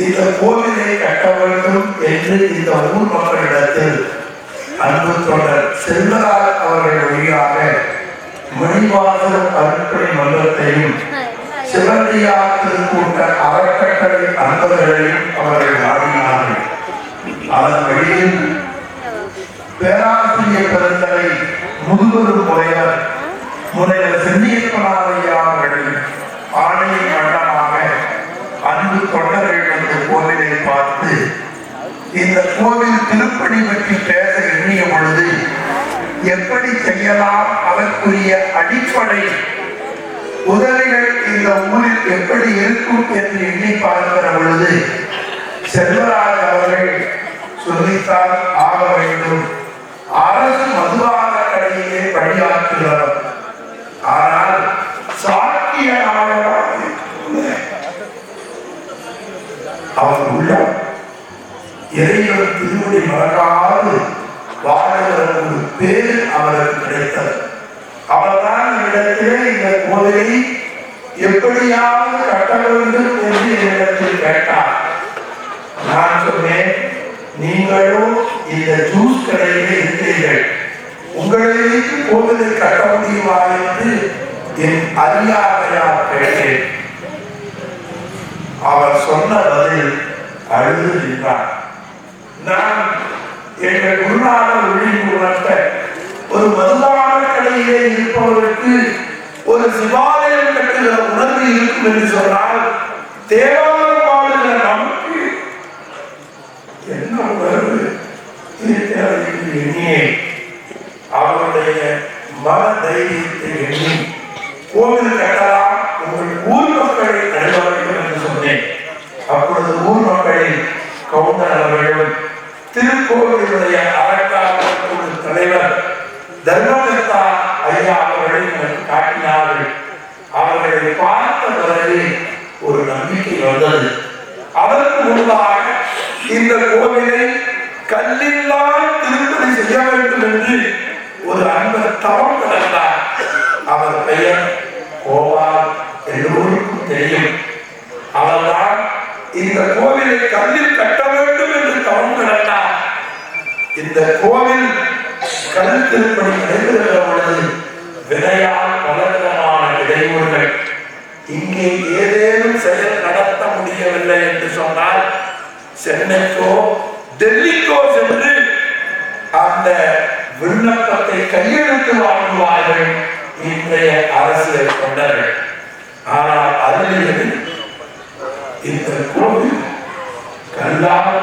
இந்த கோவிலை கட்ட வேண்டும் என்று இந்த ஊர் மக்களிடத்தில் அன்பு தொடர் செல்வராஜ் அவர்கள் வழியாக மணிவாசல் அருட்பணி மன்றத்தையும் சிவந்தியா திருக்கூட்ட அறக்கட்டளை அன்பர்களையும் அவர்கள் நாடினார்கள். அதன் வழியில் பேராசிரியர் பெருந்தலை முன்வரும் முறையாக முனைவர் சென்னியப்பனாரையா அவர்களின் ஆணையின் வண்ணமாக அன்பு தொண்டர்கள் இந்த கோவிலை பார்த்து இந்த கோவில் திருப்பணி பற்றி பேச எண்ணிய பொழுது எப்படி செய்யலாம் அதற்குரிய அடிப்படை உதவிகள் இந்த ஊரில் எப்படி இருக்கும் என்று எண்ணி பார்க்கிற பொழுது செல்வராஜ் அவர்கள் சொல்லித்தான் ஆக வேண்டும். அரசு மதுவா கடையிலே பணியாற்றுகிறோம் ஆனால் சாக்கிய நாயகராக அவர் உள்ளம் இறைவன் திருவடி மறக்காது. வாழ்கிற ஒரு பேர் அவருக்கு கிடைத்தது. அவர்தான் இடத்திலே இந்த கோவிலை எப்படியாவது கட்ட வேண்டும் என்று என்னிடத்தில் கேட்டார். நான் சொன்னேன் நீங்களும் இந்த ஜூஸ் கடையில இருக்கிறீர்கள். உங்களை வைத்து கோவிலை கட்ட முடியுமா என்று என் அறியாமையால் கேட்டேன். அவர் சொன்ன பதில் அழுது நின்றார். நான் எங்கள் குருநாதர் ஒளி உணர்த்த ஒரு மதுபான கடையிலே இருப்பவர்களுக்கு ஒரு சிவாலயம் கட்டுகிற உணர்வு இருக்கும் என்று சொன்னால் தேவாரம் பாடுகிற நமக்கு என்ன உணர்வு? அவருடைய மன தைரியத்தை எண்ணி கோவில் கட்டலாம். உங்கள் ஊர் மக்களை அணுக வேண்டும் என்று சொன்னேன் அப்பொழுது ஊர் மக்களில் கவுண்டர் அவர்களும் திருக்கோவிலுடைய அறங்காவல் தலைவர் தர்மதத்தா ஐயா அவர்களை எனக்கு காட்டினார்கள். அவர்களை பார்த்த பிறகு ஒரு நம்பிக்கை வந்தது. அதற்கு முன்பாக இந்த கோவிலை கல்லில்லா திருப்பதி செய்ய வேண்டும் என்று ஒரு அன்பர் தவம் கிடந்தார் அவர் பெயர் கோபால் எல்லோருக்கும் தெரியும் அவர்தான் இந்த கோவிலை கல்லில் கட்ட வேண்டும் என்று தவம் கிடந்தார் இந்த கோவில் கல் திருப்பணி நடைபெறுகிற பொழுது விதையால் பலவிதமான இடையூறுகள் இங்கே ஏதேனும் செயல் நடத்த முடியவில்லை என்று சொன்னால் சென்னைக்கோ டெல்லிக்கோ சென்று அந்த விண்ணப்பத்தை கையெழுத்து வாங்குவார்கள் இன்றைய அரசியல் தொண்டர்கள். ஆனால் அதில் இந்த கோவில் கல்லால்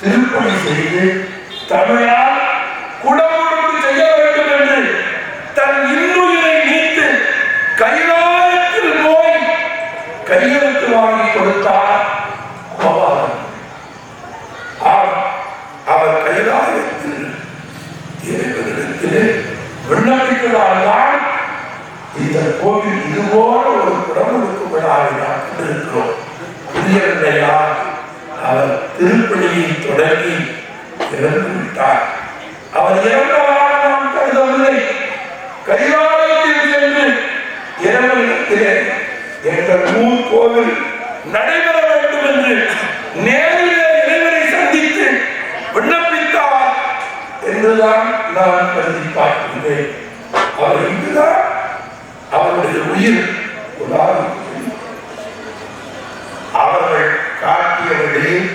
திருப்பணி செய்து தமிழால் குடம் செய்ய வேண்டும் என்று தன் இன்னுயிரை நீத்து கைலாயத்தில் போய் கையெழுத்து வாங்கி கொடுத்தார் கோபாலன் அவர் கைலாயத்தில் இறைவனிடத்திலே விண்ணப்பித்ததால்தான் இந்த கோவில் இதுபோல ஒரு குடமுழுக்கு விழாவை நாம் புரியவில்லையா அவர் திருப்பணியை தொடங்கி இறந்து விட்டார் அவர் இறந்தவராக நாம் கருதவில்லை கைலாயத்தில் சென்று இறைவனிடத்திலே எங்கள் ஊர் கோவில் நடைபெற வேண்டும் என்று நேரில் இறைவனை சந்தித்து விண்ணப்பித்தார் என்றுதான் நான் கருதி பார்க்கின்றேன். அவர் இங்குதான் அவருடைய உயிர். உலாவி அவர்கள் காட்டிய வழியில்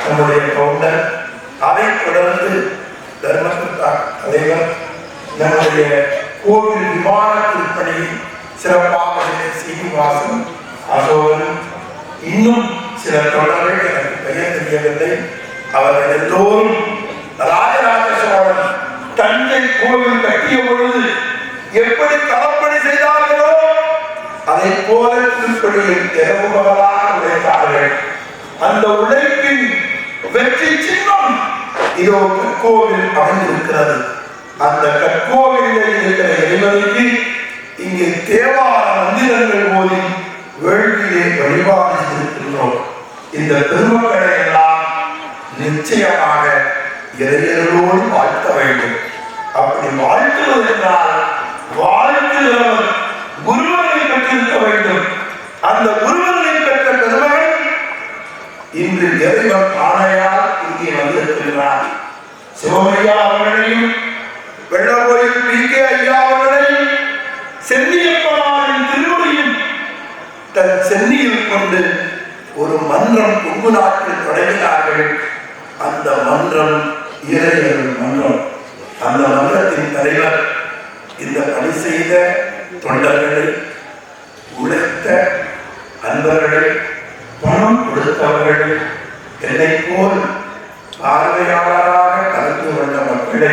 நம்முடைய கவுண்டர் அதைத் தொடர்ந்து தர்மசத்தா தலைவர் நம்முடைய கோவில் விமான திருப்பணியை சிறப்பாக செய்த சீனிவாசன் அசோகன் இன்னும் சில தொடர்கள் எனக்கு பெயர் தெரியவில்லை. அவர்கள் எல்லோரும் ராஜராஜ சோழன் தஞ்சை கோவில் கட்டிய பொழுது எப்படி களப்பணி செய்தார்களோ அதை போல திருப்பணியில் இரவு உழைத்தார்கள். அந்த உழைப்பின் வெற்றி சின்னம் இதோ கற்கோவில் அமைந்திருக்கிறது அந்த கற்கோவிலில் இருக்கிற இறைவனுக்கு இங்கே தேவார மந்திரங்கள் போதி வேள்வியை வழிபாடு செய்திருக்கின்றோம் இந்த பெருமக்களை எல்லாம் நிச்சயமாக இறையர்களோடு வாழ்த்த வேண்டும். அப்படி வாழ்த்துவது என்றால் வாழ்த்துகிறவர் குருவனை பெற்றிருக்க வேண்டும். அந்த குருவனை பெற்ற பெருமகன் இன்று இறைவன் ஆணையால் இங்கே வந்திருக்கின்றார் சிவமையா அவர்களையும் வெள்ளகோயில் பி கே அவர்களையும் சென்னியப்பனாரின் திருவடியும் தன் சென்னியில் கொண்டு ஒரு மன்றம் கொங்கு நாட்டில் தொடங்கினார்கள். அந்த மன்றம் இறையர்கள் மன்றம். அந்த மன்றத்தின் தலைவர் இந்த பணி செய்த தொண்டர்களை உழைத்த அன்பர்களை பணம் கொடுத்தவர்கள் என்னை போல் பார்வையாளராக கலந்து கொண்ட மக்களை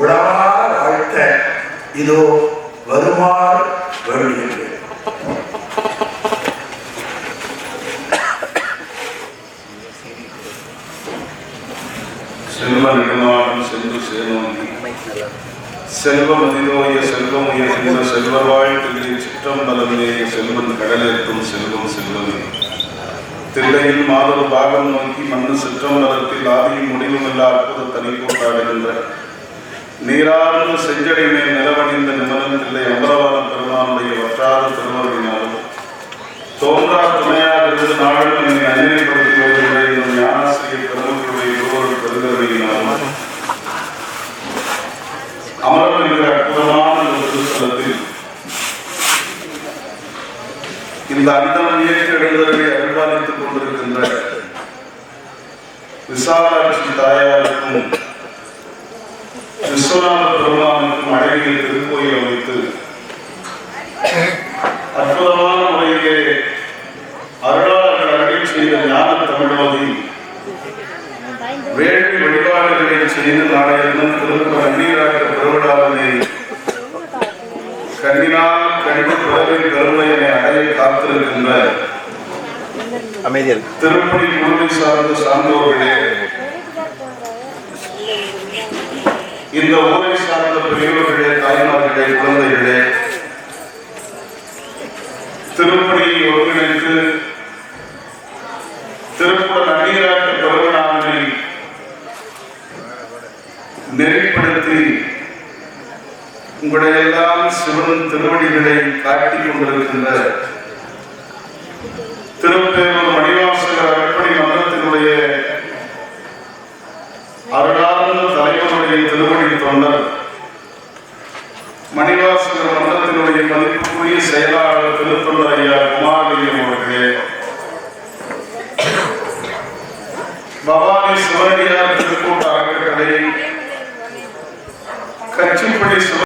உளவார வாழ்த்த இதோ வருமாறு வேண்டுகின்றேன். செல்வ நெடுமாடும் சென்று சேனோங்கி செல்வம் செல்வம் சிற்றம்பலமே செல்வன் செல்வம் செல்வமே. தில்லையில் மாதொரு பாகம் நோக்கி மண்ணு சிற்றம்பலத்தில் ஆதியும் அற்புத தனி போட்டாடுகின்ற. நீரார்ந்த செஞ்சடை மேல் நிலவணிந்த நிமலம் இல்லை அம்பலவான பெருமானுடைய வற்றாத திருவருளினாலும் தோன்றா துணையாக இருந்து நாளும் என்னை அந்நிலைப்படுத்தி இந்த அந்தம் இயக்க எழுதலை அருள்பாலித்துக் கொண்டிருக்கின்ற விசாலாட்சி தாயாருக்கும் விஸ்வநாத பெருமானுக்கும் அழகிய திருக்கோயில் அமைத்து அற்புதமான முறையிலே அருளாளர்கள் அருள் செய்த ஞான தமிழ்மதி வேள்வி வழிபாடுகளை செய்து நாளை தினம் திரும்ப நீராட்ட பெருவிழாவினை பெருமையினை அடைய காத்திருக்கின்ற அமைதியாக திருப்பதி முழுமை சார்ந்த சார்ந்தோர்களே இந்த ஊரை சார்ந்த பெரியவர்களே தாய்மார்களே குழந்தைகளே திருப்பதியை ஒருங்கிணைத்து உங்களையெல்லாம் சிவன் திருவடிகளை காட்டிக் கொண்டிருக்கின்ற திருப்பேரூர் மணிவாசகர் அடிப்படை மன்றத்தினுடைய அருளார்ந்த தலைவனுடைய திருவடி தொண்டர் மணிவாசகர் மன்றத்தினுடைய மதிப்புக்குரிய செயலாளர் திருத்தொண்டர் ஐயா குமாரலிங்கம் அவர்களே. பவானி சிவனடியார் திருக்கூட்ட அறக்கட்டளை கச்சிப்படி சிவ